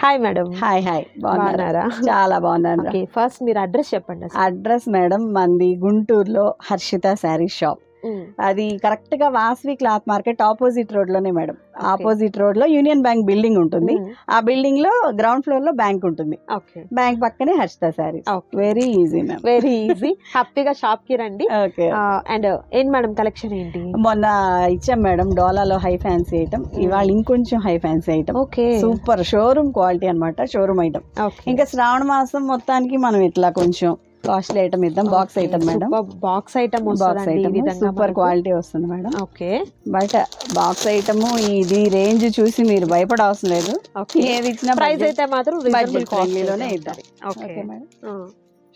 Hi madam hi hi బాగున్నారా? చాలా బాగున్నాను ఫస్ట్ మీరు అడ్రస్ చెప్పండి. అడ్రస్ మేడం మంది గుంటూరులో హర్షిత శారీ షాప్. అది కరెక్ట్గా వాస్వి క్లాత్ మార్కెట్ ఆపోజిట్ రోడ్లోనే మేడం ఆపోజిట్ రోడ్లో యూనియన్ బ్యాంక్ బిల్డింగ్ ఉంటుంది. ఆ బిల్డింగ్లో గ్రౌండ్ ఫ్లోర్లో బ్యాంక్ ఉంటుంది. ఓకే. బ్యాంక్ పక్కనే Harshita okay. Very easy ma'am very easy హ్యాపీగా షాప్కి రండి. ఓకే అండ్ ఏం మేడం కలెక్షన్ ఏంటి? మొన్న ఇచ్చాం మేడం డోలాలో హై ఫ్యాన్సీ ఐటమ్ ఇవాళ ఇంకొంచెం high fancy item okay. Super showroom quality అన్నమాట షోరూమ్ ఐటమ్ ఇంకా శ్రావణ మాసం మొత్తానికి మనం ఇట్లా కొంచెం కాస్ట్లీ ఐటమ్ ఇద్దాం. Box item madam. Box item box item super quality వస్తుంది madam. Okay. But box item ఇది రేంజ్ చూసి మీరు భయపడవసరం లేదు. ఓకే. ఏది ఇచ్చినా ప్రైస్ అయితే మాత్రం రీజనబుల్ ఇద్దాం. Okay madam.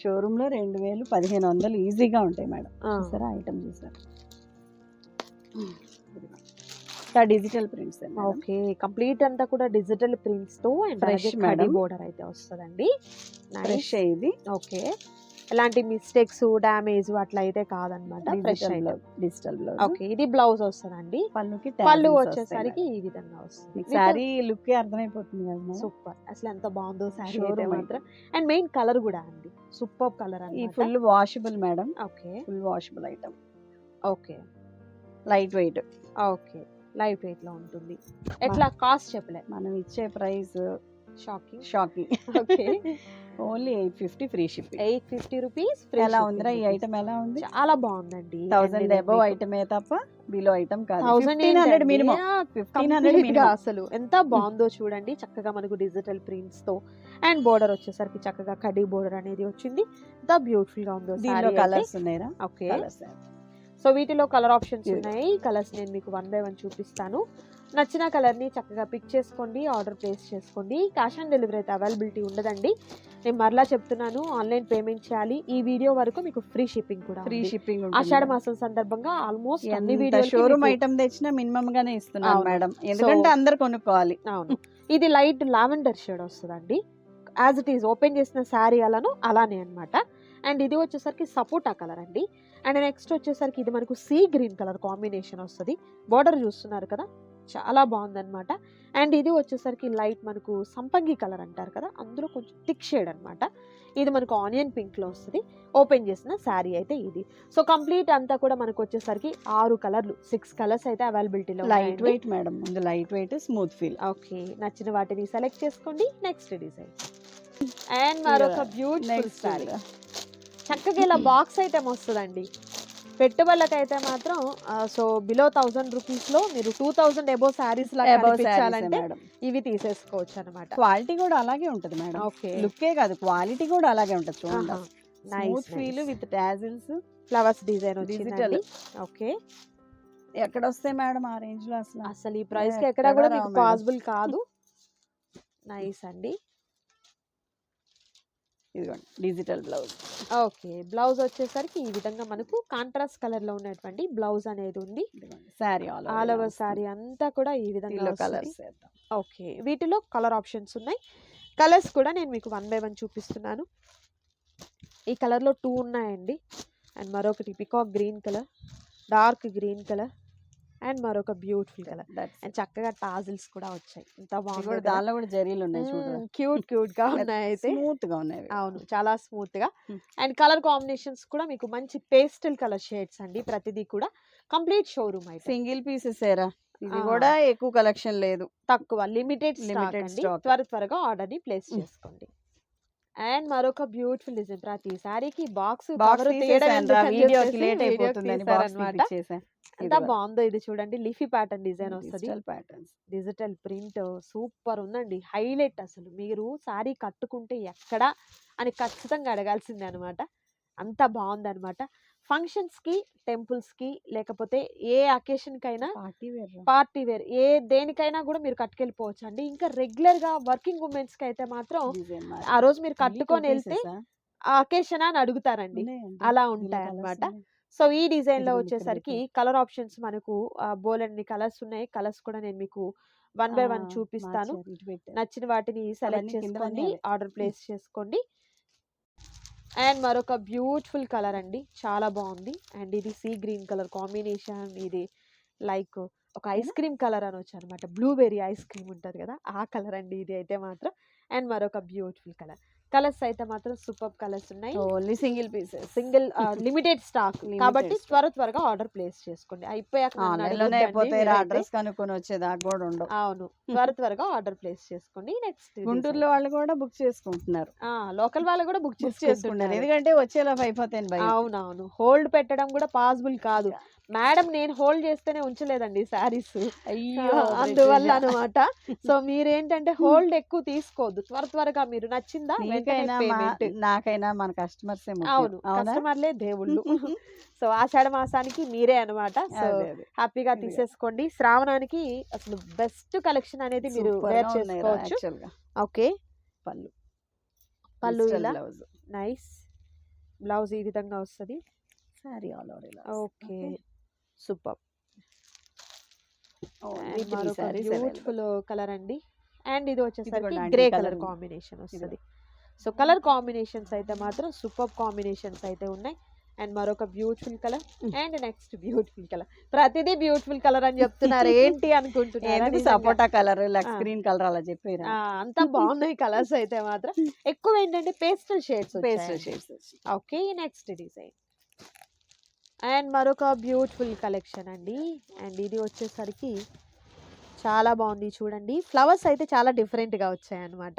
షోరూమ్లో రెండు వేలు పదిహేను వందలు ఈజీగా ఉంటాయి మేడం. చూసారా? ఐటమ్ చూసారా? Digital prints okay. కంప్లీట్ అంతా కూడా డిజిటల్ ప్రింట్స్తో అండ్ madam. బోర్డర్ అయితే వస్తుందండి. ఫ్రెష్ ఇది. ఓకే. ఎలాంటి మిస్టేక్స్ డ్యామేజ్ అట్లా అయితే. కాదనమాట డిజిటల్ బ్లౌజ్. ఓకే ఇది బ్లౌజ్ వస్తుందండి. పళ్ళుకి పళ్ళు వచ్చేసరికి ఈ విధంగా వస్తుంది. శారీ లుక్ అర్థమైపోతుంది కదా. సూపర్. అసలు ఎంత బాగుందో Showroom అయితే. మాత్రం. అండ్ మెయిన్ కలర్ కూడా అండి. సూపర్ కలర్ ఈ full washable madam okay. Full washable item. Okay. Light weight. Okay. Light వెయిట్లో ఉంటుంది ఎట్లా కాస్ట్ చెప్పలే? మనం ఇచ్చే price shocking. Shocking. Okay. Only eight fifty free shipping. Eight fifty rupees ఎలా ఉందిరా ఈ ఐటమ్ ఎలా ఉంది? చాలా బాగుందండి. థౌసండ్ అబౌవ్ ఐటమే తప్ప బిలో ఐటమ్ కాదు. Thousand hundred minimum fifteen hundred అసలు ఎంత బాగుందో చూడండి. చక్కగా మనకు డిజిటల్ ప్రింట్స్తో. అండ్ బోర్డర్ వచ్చేసరికి చక్కగా కడీ బోర్డర్ అనేది వచ్చింది. ఎంత బ్యూటిఫుల్గా ఉందో దీనిలో కలర్స్ ఉన్నాయిరా? ఓకే సో వీటిలో కలర్ ఆప్షన్స్. ఉన్నాయి. కలర్స్ నేను మీకు వన్ బై వన్ చూపిస్తాను. నచ్చిన కలర్ని చక్కగా పిక్ చేసుకోండి ఆర్డర్ ప్లేస్ చేసుకోండి. క్యాష్ ఆన్ డెలివరీ అయితే అవైలబిలిటీ ఉండదండి. నేను మరలా చెప్తున్నాను ఆన్లైన్ పేమెంట్ చేయాలి. ఈ వీడియో వరకు మీకు ఫ్రీ షిప్పింగ్ కూడా ఫ్రీ. షిప్పింగ్ ఆషాఢ మాసం సందర్భంగా ఆల్మోస్ట్ అన్ని వీడియో షోరూమ్ ఐటమ్ తెచ్చినా మినిమం గానే ఇస్తున్నాను. మేడం ఎందుకంటే అందరు కొనుక్కోవాలి. అవును. ఇది లైట్ లావెండర్ షేడ్ వస్తుందండి. యాజ్ ఇట్ ఈస్ ఓపెన్ చేసిన శారీ అలాను అలానే అన్నమాట. అండ్ ఇది వచ్చేసరికి సపోటా కలర్ అండి. అండ్ నెక్స్ట్ వచ్చేసరికి ఇది మనకు సీ గ్రీన్ కలర్ కాంబినేషన్ వస్తుంది. బార్డర్ చూస్తున్నారు కదా? చాలా బాగుందన్నమాట. అండ్ ఇది వచ్చేసరికి లైట్ మనకు సంపంగి కలర్ అంటారు కదా అందులో కొంచెం థిక్ షేడ్ అన్నమాట. ఇది మనకు ఆనియన్ పింక్లో వస్తుంది. ఓపెన్ చేసిన శారీ అయితే ఇది. సో కంప్లీట్ అంతా కూడా మనకు వచ్చేసరికి ఆరు కలర్లు సిక్స్ కలర్స్ అయితే అవైలబిలిటీలో light weight madam light weight smooth feel. Okay నచ్చిన వాటిని సెలెక్ట్ చేసుకోండి. Next design. అండ్ మరొక బ్యూటిఫుల్ సారీ చక్కగా ఇలా బాక్స్ ఐటమ్ వస్తుందండి. పెట్టుబడులకైతే మాత్రం సో బిలో థౌసండ్ రూపీస్లో మీరు టూ థౌసండ్ ఎబో శారీస్ లాగా కనిపించాలంటే ఇవి తీసేసుకోవచ్చు అనమాట క్వాలిటీ కూడా అలాగే ఉంటది మేడం. ఓకే. లుక్కే కాదు క్వాలిటీ కూడా అలాగే ఉంటది చూడండి. Smooth feel with tassels flowers design. వచ్చింది ఓకే. ఎక్కడ వస్తాయి మేడం ఆ రేంజ్లో అసలు? అసలు ఈ ప్రైస్కి ఎక్కడ కూడా మీకు. పాసిబుల్ కాదు. నైస్ అండి. ఇదిగోండి డిజిటల్ బ్లౌజ్. ఓకే బ్లౌజ్ వచ్చేసరికి ఈ విధంగా మనకు కాంట్రాస్ట్ కలర్లో ఉన్నటువంటి బ్లౌజ్ అనేది ఉంది. శారీ ఆల్ ఓవర్ సారీ అంతా కూడా ఈ విధంగా. కలర్స్ ఓకే వీటిలో కలర్ ఆప్షన్స్ ఉన్నాయి. కలర్స్ కూడా నేను మీకు వన్ బై వన్ చూపిస్తున్నాను. ఈ కలర్లో టూ ఉన్నాయండి. అండ్ మరొకటి peacock green colour dark green colour and మరొక బ్యూటిఫుల్ కలర్. అండ్ చక్కగా టాజిల్స్ కూడా వచ్చాయి. కూడా బాగుంది దానిలో కూడా జరీలు ఉన్నాయి క్యూట్ క్యూట్గా ఉన్నాయి అయితే స్మూత్గా ఉన్నాయి అవును చాలా స్మూత్గా. అండ్ కలర్ కాంబినేషన్స్ కూడా మీకు మంచి పేస్టల్ కలర్ షేడ్స్ అండి ప్రతిదీ కూడా. కంప్లీట్ షోరూమ్ అయితే సింగిల్ పీసెస్ ఏరా. ఇది. కూడా ఎక్కువ కలెక్షన్ లేదు. తక్కువ లిమిటెడ్ లిమిటెడ్ త్వర త్వరగా ఆర్డర్ని ప్లేస్. చేసుకోండి. అండ్ మరొక బ్యూటిఫుల్ డిజైన్. ప్రతి సారీకి బాక్స్ ఎంత బాగుందో ఇది చూడండి. లిఫీ ప్యాటర్న్ డిజైన్ వస్తుంది. డిజిటల్ ప్రింట్ సూపర్ ఉందండి. హైలైట్ అసలు. మీరు సారీ కట్టుకుంటే ఎక్కడ అని ఖచ్చితంగా అడగాల్సిందే అనమాట అంత బాగుంది అనమాట ఫంక్షన్స్కి టెంపుల్స్కి లేకపోతే ఏ అకేషన్ కైనా పార్టీ వేర్ పార్టీ వేర్ ఏ దేనికైనా కూడా మీరు కట్టుకెళ్ళిపోవచ్చు అండి ఇంకా రెగ్యులర్గా వర్కింగ్ ఉమెన్స్కి అయితే మాత్రం ఆ రోజు మీరు కట్టుకొని వెళ్తే ఆ అకేషన్ అని అడుగుతారండి. అలా ఉంటాయి అన్నమాట. సో ఈ డిజైన్లో ఇదిగోండి ఇక్కడ వచ్చేసరికి కలర్ ఆప్షన్స్ మనకు బోలెన్ని కలర్స్ ఉన్నాయి. కలర్స్ కూడా నేను మీకు వన్ బై వన్ చూపిస్తాను. నచ్చిన వాటిని సెలెక్ట్ చేసుకోండి. ఆర్డర్ ప్లేస్ చేసుకోండి. అండ్ మరొక బ్యూటిఫుల్ కలర్ అండి. చాలా బాగుంది. అండ్ ఇది సీ గ్రీన్ కలర్ కాంబినేషన్. ఇది లైక్ ఒక ఐస్ క్రీమ్ కలర్ అనొచ్చు అనమాట బ్లూబెర్రీ ఐస్ క్రీమ్ ఉంటుంది కదా ఆ కలర్ అండి. ఇది అయితే మాత్రం. అండ్ మరొక బ్యూటిఫుల్ కలర్. కలర్స్ అయితే మాత్రం సూపర్ కలర్స్ ఉన్నాయి. Only single pieces. Single limited stock. కాబట్టి. త్వర త్వరగా ఆర్డర్ ప్లేస్ చేసుకోండి. అయిపోయాక. అడ్రస్ కనుక్కొని వచ్చేదాకా కూడా ఉండవు. అవును. త్వర త్వరగా ఆర్డర్ ప్లేస్ చేసుకోండి. నెక్స్ట్ గుంటూరులో వాళ్ళు కూడా బుక్ చేసుకుంటున్నారు. లోకల్ వాళ్ళు కూడా బుక్ చేసుకుంటున్నారు. ఎందుకంటే వచ్చేలా అయిపోతాయి అవునవును. హోల్డ్ పెట్టడం కూడా పాసిబుల్ కాదు. మేడం నేను హోల్డ్ చేస్తేనే ఉంచలేదండి శారీస్. అయ్యో అందువల్ల అనమాట సో మీరేంటంటే హోల్డ్ ఎక్కువ తీసుకోవద్దు. త్వర త్వరగా మీరు నచ్చిందా? నీకైనా మన కస్టమర్స్ అవును కస్టమర్లే దేవుళ్ళు. సో ఆషాఢ మాసానికి మీరే అనమాట సో హ్యాపీగా. తీసేసుకోండి. శ్రావణానికి అసలు బెస్ట్ కలెక్షన్ అనేది మీరు వేర్ చేసుకోవచ్చు. ఓకే. పళ్ళు. పళ్ళు ఇలా. నైస్ బ్లౌజ్ ఈ విధంగా వస్తుంది. All over ఇలా ఓకే. సూపర్. బ్యూటిఫుల్ కలర్ అండి అండ్ ఇది వచ్చేసరికి గ్రే కలర్. కాంబినేషన్ వస్తుంది. సో కలర్ కాంబినేషన్స్ అయితే మాత్రం సూపర్ కాంబినేషన్స్ అయితే ఉన్నాయి. అండ్ మరొక beautiful colour and next beautiful colour ప్రతిదీ బ్యూటిఫుల్ కలర్ అని చెప్తున్నారు. ఏంటి అనుకుంటున్నారు. సపోటా కలర్. గ్రీన్ కలర్ అలా చెప్పారు? అంతా బాగున్నాయి కలర్స్ అయితే మాత్రం. ఎక్కువ ఏంటంటే pastel shades pastel shades okay next design and మరొక బ్యూటిఫుల్ కలెక్షన్ అండి. అండ్ ఇది వచ్చేసరికి చాలా బాగుంది చూడండి. ఫ్లవర్స్ అయితే చాలా డిఫరెంట్గా వచ్చాయి అనమాట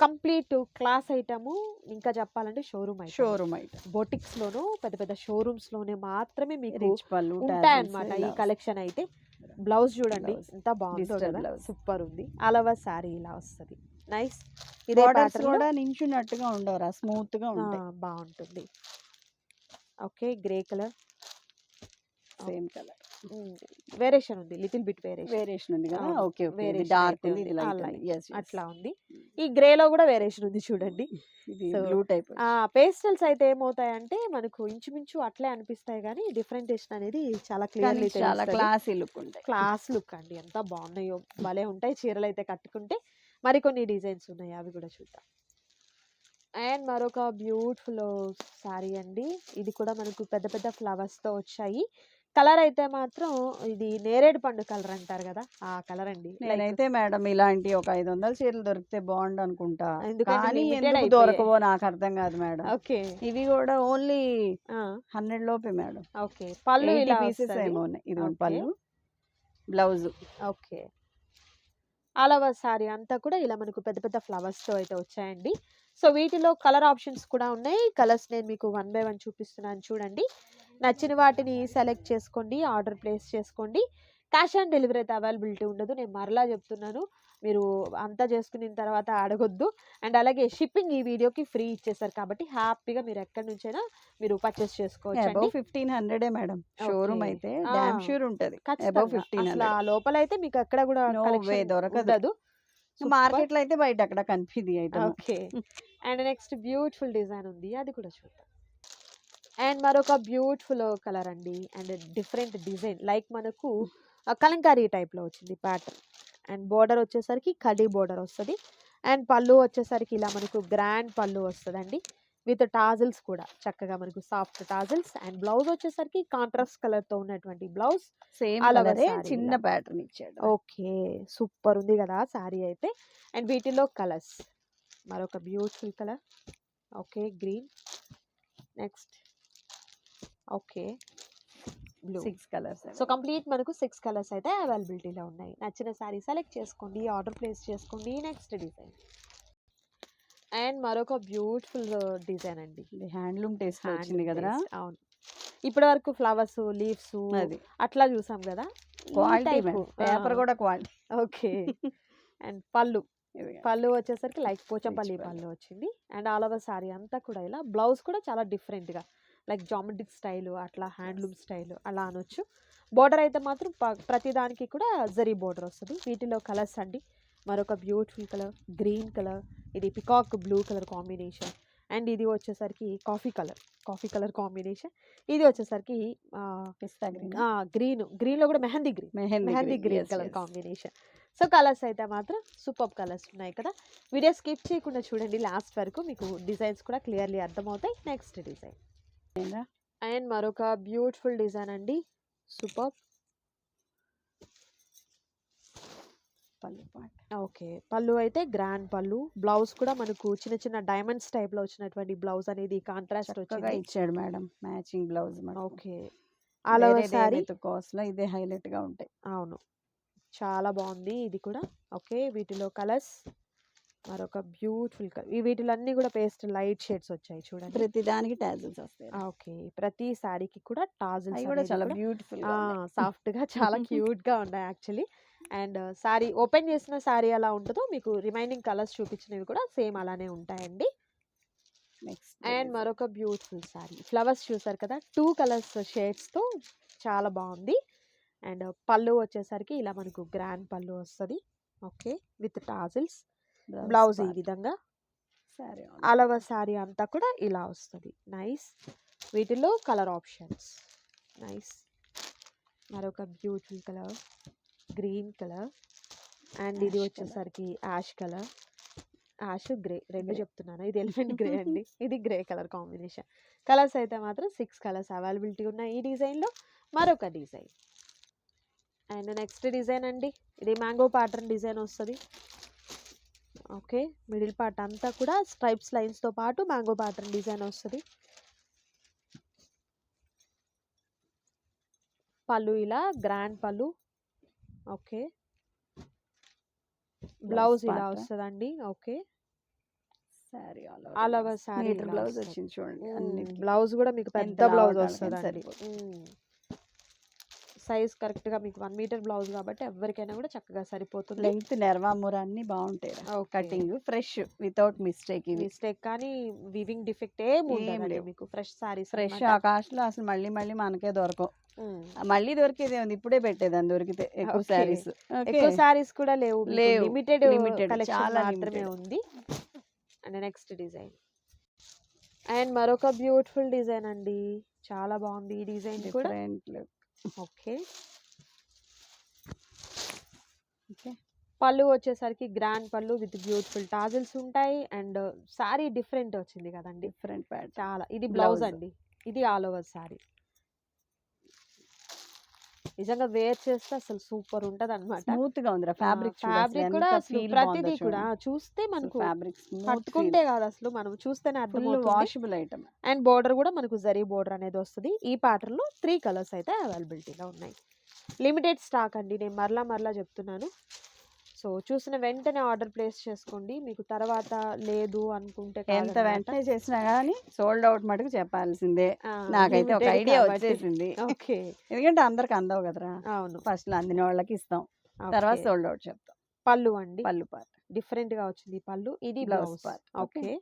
కంప్లీట్ క్లాస్ ఐటము ఇంకా చెప్పాలంటే షోరూమ్ ఐటమ్ షోరూమ్ ఐటమ్ బొటిక్స్లోను పెద్ద పెద్ద షోరూమ్స్లోనే మాత్రమే మీకు రిచ్ పళ్ళు ఉంటాయి అన్నమాట ఈ కలెక్షన్ అయితే. బ్లౌజ్ చూడండి. ఎంత బాగుందో. సూపర్ ఉంది. అలవ శారీ ఇలా వస్తుంది. నైస్. ఇదే కూడా నించున్నట్టుగా ఉండవురా స్మూత్గా ఉంటాయి. బాగుంటుంది. Okay. Grey colour. Same colour. Variation ఉంది. Little bit variation. వేరియేషన్ ఉంది కదా. ఓకే. ఓకే. ఇది Variation డార్క్ ఉంది. అట్లా ఉంది. ఈ గ్రే లో కూడా వేరియేషన్ ఉంది చూడండి. Blue type. ఆ పేస్టల్స్ అయితే ఏమవుతాయంటే మనకు ఇంచుమించు అట్లే అనిపిస్తాయి కానీ డిఫరెంటేషన్ అనేది చాలా క్లియర్లీ చాలా క్లాసీ లుక్ ఉంటాయి. క్లాస్ లుక్ అండి. ఎంత బాగున్నాయో. భలే ఉంటాయి. చీరలు అయితే కట్టుకుంటే మరికొన్ని డిజైన్స్ ఉన్నాయి. అవి కూడా చూద్దాం. అండ్ మరొక బ్యూటిఫుల్ శారీ అండి. ఇది కూడా మనకు పెద్ద పెద్ద ఫ్లవర్స్తో వచ్చాయి. కలర్ అయితే మాత్రం ఇది నేరేడు పండు కలర్ అంటారు కదా ఆ కలర్ అండి. నేనైతే మేడం ఇలాంటి ఒక ఐదు వందల చీరలు దొరికితే బాగుండు అనుకుంటా. కానీ. దొరకవో నాకు అర్థం కాదు మేడం. ఓకే. ఇవి కూడా ఓన్లీ హండ్రెడ్ లోపే మేడం. ఓకే. పళ్ళు పీసెస్. ఏమో ఉన్నాయి. ఇది. పళ్ళు blouse okay. All over sari అంతా కూడా ఇలా మనకు పెద్ద పెద్ద ఫ్లవర్స్తో అయితే వచ్చాయండి. సో వీటిలో కలర్ ఆప్షన్స్ కూడా ఉన్నాయి. కలర్స్ నేను మీకు వన్ బై వన్ చూపిస్తున్నాను చూడండి. నచ్చిన వాటిని సెలెక్ట్ చేసుకోండి ఆర్డర్ ప్లేస్ చేసుకోండి. క్యాష్ ఆన్ డెలివరీ అయితే అవైలబిలిటీ ఉండదు. నేను మరలా చెప్తున్నాను. మీరు అంతా చేసుకున్న తర్వాత అడగొద్దు. అండ్ అలాగే షిప్పింగ్ ఈ వీడియోకి ఫ్రీ ఇచ్చేసారు కాబట్టి హ్యాపీగా మీరు ఎక్కడి నుంచైనా మీరు పర్చేస్ చేసుకోవచ్చు ఫిఫ్టీన్ హండ్రెడే మేడం. షోరూమ్. అయితే డామ్ షూర్ ఉంటది. అసలు లోపల అయితే మీకు ఎక్కడ కూడా దొరకదు. ఉండదు. Super. మార్కెట్లో అయితే బయట అక్కడ కనిపిది item okay. And next beautiful design ఉంది అది కూడా చూద్దాం. అండ్ మరొక బ్యూటిఫుల్ కలర్ అండి అండ్ డిఫరెంట్ డిజైన్. లైక్ మనకు కలంకారీ type లో వచ్చింది ప్యాటర్న్ అండ్ బోర్డర్ వచ్చేసరికి కడీ బోర్డర్ వస్తుంది. అండ్ పళ్ళు వచ్చేసరికి ఇలా మనకు గ్రాండ్ పళ్ళు వస్తుందండి విత్ టాజిల్స్ కూడా. చక్కగా మనకు సాఫ్ట్ టాజిల్స్ అండ్ బ్లౌజ్ వచ్చేసరికి కాంట్రాస్ట్ కలర్తో ఉన్నటువంటి బ్లౌజ్ సేమ్ saree చిన్న. ప్యాటర్న్ ఇచ్చాడు. ఓకే సూపర్ ఉంది కదా శారీ అయితే. అండ్ వీటిలో కలర్స్ మరొక beautiful colour okay green next okay blue six colours so complete మనకు సిక్స్ కలర్స్ అయితే అవైలబిలిటీలో ఉన్నాయి. నచ్చిన శారీ సెలెక్ట్ చేసుకోండి ఆర్డర్ ప్లేస్ చేసుకోండి నెక్స్ట్ డిజైన్ అండ్ మరొక బ్యూటిఫుల్ డిజైన్ అండి. హ్యాండ్లూమ్ టేస్ట్ వచ్చింది based, అవును. ఇప్పటి వరకు ఫ్లవర్స్ లీవ్స్ అది. అట్లా చూసాం కదా? క్వాలిటీ పేపర్ కూడా క్వాలిటీ ఓకే అండ్ పళ్ళు. పళ్ళు వచ్చేసరికి లైక్ పోచంపల్లి పళ్ళు. వచ్చింది. అండ్ ఆల్ ఓవర్ సారీ అంతా కూడా ఇలా బ్లౌజ్ కూడా చాలా డిఫరెంట్గా. లైక్ జామెట్రిక్ స్టైల్ అట్లా హ్యాండ్లూమ్ స్టైల్ అలా అనొచ్చు. బోర్డర్ అయితే మాత్రం ప- ప్రతి దానికి కూడా జరీ బోర్డర్ వస్తుంది. వీటిలో కలర్స్ అండి. మరొక బ్యూటిఫుల్ కలర్ గ్రీన్ కలర్ ఇది peacock blue colour combination. And ఇది వచ్చేసరికి coffee colour coffee colour combination. ఇది వచ్చేసరికి పిస్తా గ్రీన్. గ్రీన్. గ్రీన్లో కూడా mehndi green. Mehndi green. Colour combination. So colours అయితే మాత్రం సూపర్ కలర్స్ ఉన్నాయి కదా. వీడియో స్కిప్ చేయకుండా చూడండి. లాస్ట్ వరకు మీకు డిజైన్స్ కూడా క్లియర్లీ అర్థమవుతాయి. Next design. అండ్ మరొక బ్యూటిఫుల్ డిజైన్ అండి. సూపర్. పళ్ళు పాట. ఓకే. పళ్ళు అయితే గ్రాండ్ పళ్ళు. బ్లౌజ్ కూడా మనకు చిన్న చిన్న డైమండ్స్ టైప్లో వచ్చినటువంటి బ్లౌజ్ అనేది కాంట్రాస్ట్ వచ్చింది. ఇచ్చాడు madam. Matching blouse okay. Over sari కాస్ట్లో ఇదే హైలైట్గా ఉంటాయి. అవును. చాలా బాగుంది. ఇది కూడా. ఓకే. వీటిలో కలర్స్ మరొక బ్యూటిఫుల్ కలర్. ఈ వీటిలో అన్ని కూడా పేస్ట్ లైట్ షేడ్స్ వచ్చాయి చూడండి. ప్రతి దానికి టాజిల్స్ వస్తాయి. ఓకే. ప్రతి సారీకి కూడా టాజిల్స్ కూడా చాలా బ్యూటిఫుల్ సాఫ్ట్గా చాలా క్యూట్గా ఉన్నాయి యాక్చువల్లీ. అండ్ సారీ ఓపెన్ చేసిన సారీ ఎలా ఉంటుందో మీకు రిమైనింగ్ కలర్స్ చూపించినవి కూడా సేమ్ అలానే ఉంటాయండి. నెక్స్ట్ అండ్ మరొక బ్యూటిఫుల్ సారీ ఫ్లవర్స్ చూసారు కదా? టూ కలర్స్ షేడ్స్తో చాలా బాగుంది. అండ్ పళ్ళు వచ్చేసరికి ఇలా మనకు గ్రాండ్ పళ్ళు వస్తుంది. Okay with tassels. బ్లౌజ్ ఈ విధంగా. సరే అలవ సారీ అంతా కూడా ఇలా వస్తుంది. నైస్. వీటిలో కలర్ ఆప్షన్స్. నైస్. మరొక beautiful colour. Green colour. And ఇది వచ్చేసరికి యాష్ కలర్. యాష్ గ్రే రెండు. చెప్తున్నాను. ఇది ఎలిఫెంట్ గ్రే అండి. ఇది గ్రే కలర్ కాంబినేషన్. కలర్స్ అయితే మాత్రం సిక్స్ కలర్స్ అవైలబిలిటీ ఉన్నాయి ఈ డిజైన్లో. మరొక డిజైన్. అండ్ నెక్స్ట్ డిజైన్ అండి. ఇది మ్యాంగో ప్యాటర్న్ డిజైన్ వస్తుంది. ఓకే మిడిల్ పార్ట్ అంతా కూడా స్ట్రైప్స్ లైన్స్తో పాటు మ్యాంగో ప్యాటర్న్ డిజైన్ వస్తుంది. పళ్ళు ఇలా గ్రాండ్ పళ్ళు. ఓకే. బ్లౌజ్ ఇలా. వస్తుందండి. ఓకే. సారీ saree మీటర్ ఇలా బ్లౌజ్ వస్తది. వచ్చింది చూడండి. బ్లౌజ్ కూడా మీకు పెద్ద బ్లౌజ్ సరిపోతుంది. సైజ్ కరెక్ట్గా మీకు వన్ మీటర్ బ్లౌజ్ కాబట్టి ఎవరికైనా కూడా చక్కగా సరిపోతుంది. లెంగ్త్ నెరవామూర అన్ని బాగుంటాయి cutting fresh without mistake mistake కానీ వివింగ్ డిఫెక్ట్ ఏం ఏం ఉండదండి లేవు. మీకు. ఫ్రెష్ సారీస్ ఫ్రెష్ ఆ కాస్ట్లో అసలు మళ్ళీ మళ్ళీ మనకే దొరకవు. మళ్ళీ దొరికేది ఉంది ఇప్పుడే పెట్టేదాన్ని దొరికితే ఎక్కువ. శారీస్. ఎక్కువ సారీస్ కూడా లేవు. లేవు. లిమిటెడ్ కలెక్షన్ చాలా మాత్రమే. ఉంది. And next design. అండ్ మరొక బ్యూటిఫుల్ డిజైన్ అండి. చాలా బాగుంది ఈ డిజైన్ కూడా. ఓకే. ఓకే. పళ్ళు వచ్చేసరికి గ్రాండ్ పళ్ళు విత్ బ్యూటిఫుల్ టాజిల్స్ ఉంటాయి అండ్ సారీ డిఫరెంట్ వచ్చింది కదండి. డిఫరెంట్ చాలా. ఇది బ్లౌజ్. అండి ఇది ఆల్ ఓవర్ సారీ. నిజంగా వేర్ చేస్తే అసలు సూపర్ ఉంటది అనమాట స్మూత్గా ఉంది ఫ్యాబ్రిక్ ఫ్యాబ్రిక్ కూడా అసలు ప్రతిదీ కూడా చూస్తే మనకు ఫ్యాబ్రిక్ పట్టుకుంటే కాదు అసలు మనం చూస్తేనే అర్థం వాషబుల్ ఐటమ్. అండ్ బోర్డర్ కూడా మనకు జరీ బోర్డర్ అనేది వస్తుంది. ఈ pattern లో త్రీ కలర్స్ అయితే అవైలబిలిటీలో ఉన్నాయి. లిమిటెడ్ స్టాక్ అండి. నేను మరలా మరలా చెప్తున్నాను. సో చూసిన వెంటనే ఆర్డర్ ప్లేస్ చేసుకోండి. మీకు తర్వాత లేదు అనుకుంటే ఎంత వెంటనే చేసినా కానీ సోల్డ్ అవుట్ మటుకు చెప్పాల్సిందే. నాకైతే ఒక ఐడియా వచ్చేసింది. ఓకే. ఎందుకంటే అందరికి అందవు కదరా. అవును. ఫస్ట్ అందిన వాళ్ళకి ఇస్తాం. తర్వాత. సోల్డ్ అవుట్ చెప్తాం. పళ్ళు అండి. పళ్ళు పాట డిఫరెంట్గా వచ్చింది పళ్ళు. ఇది blouse part. Okay.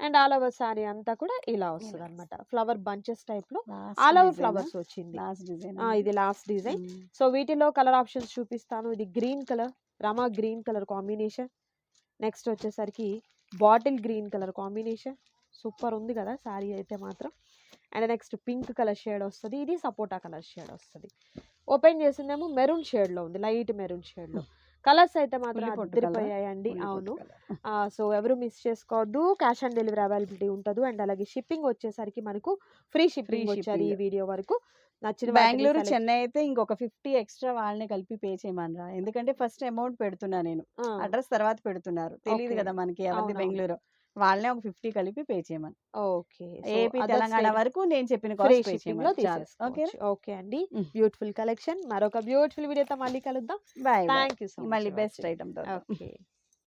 And all over sari అంతా కూడా ఇలా వస్తుంది. అనమాట ఫ్లవర్ బంచెస్ టైప్లో ఆల్ ఓవర్ ఫ్లవర్స్ వచ్చింది. Last design? ఇది లాస్ట్ డిజైన్. సో వీటిలో కలర్ ఆప్షన్స్ చూపిస్తాను. ఇది green colour. Rama green colour combination. Next వచ్చేసరికి bottle green colour combination. Super ఉంది కదా శారీ అయితే మాత్రం. And next pink colour shade వస్తుంది. ఇది సపోటా కలర్ షేడ్ వస్తుంది. ఓపెన్ చేసిందేమో మెరూన్ షేడ్లో ఉంది. లైట్ మెరూన్ షేడ్లో. కలర్స్ అయితే మాత్రం. అదిరిపోయాయండి అవును. సో ఎవరు మిస్ చేసుకోవద్దు. క్యాష్ ఆన్ డెలివరీ అవైలబిలిటీ ఉంటుంది. అండ్ అలాగే షిప్పింగ్ వచ్చేసరికి మనకు ఫ్రీ షిప్పింగ్ వచ్చారు ఈ. వీడియో వరకు. నచ్చిన బెంగళూరు చెన్నై అయితే ఇంకొక ఫిఫ్టీ ఎక్స్ట్రా వాళ్ళని కలిపి పే చేయమనరా? ఎందుకంటే ఫస్ట్ అమౌంట్ పెడుతున్నా నేను. అడ్రస్ తర్వాత పెడుతున్నారు. తెలియదు. కదా మనకి ఎవరిది. బెంగళూరు. వాళ్ళనే ఒక ఫిఫ్టీ కలిపి పే చేయమని. ఓకే. ఏపీ తెలంగాణ వరకు నేను చెప్పిన ఓకే ఓకే అండి. Beautiful collection. మరొక బ్యూటిఫుల్ వీడియోతో మళ్ళీ కలుద్దాం. బాయ్ థ్యాంక్ యూ సో మళ్ళీ బెస్ట్ ఐటమ్ ఓకే.